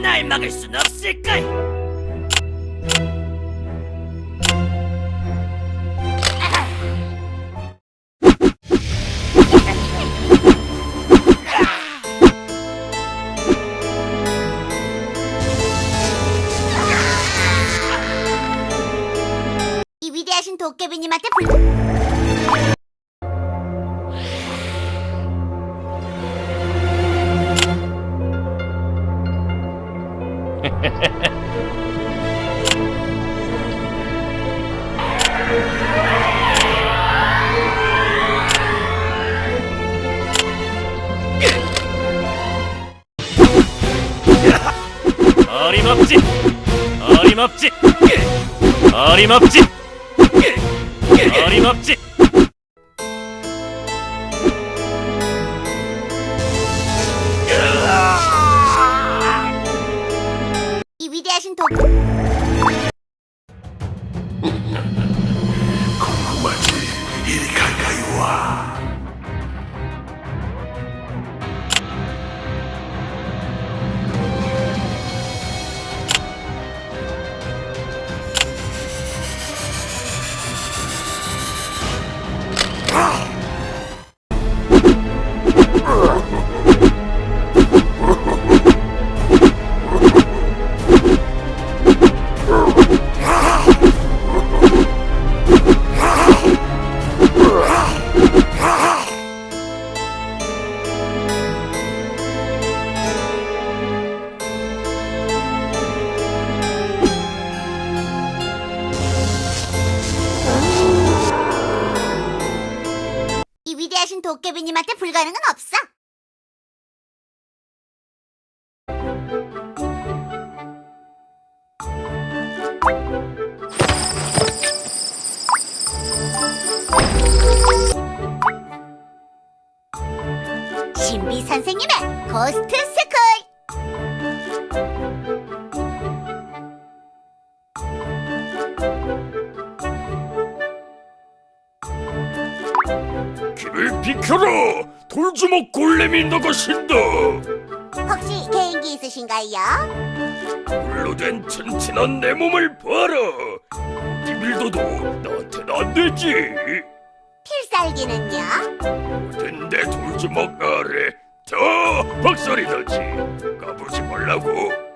날 막을 순 없을걸. 이 위대하신 도깨비님한테 불... 어림없지. 어림없지. 어림없지. 入り替え会 도깨비님한테 불가능은 없어. 신비 선생님의 고스트 스 길을 비켜라. 돌주먹 골렘이 나가신다. 혹시 개인기 있으신가요? 불로 된 튼튼한 내 몸을 봐라. 비밀도도 나한테는 안 되지. 필살기는요? 모든 내 돌주먹 아래 더 박살이 나지. 까불지 말라고.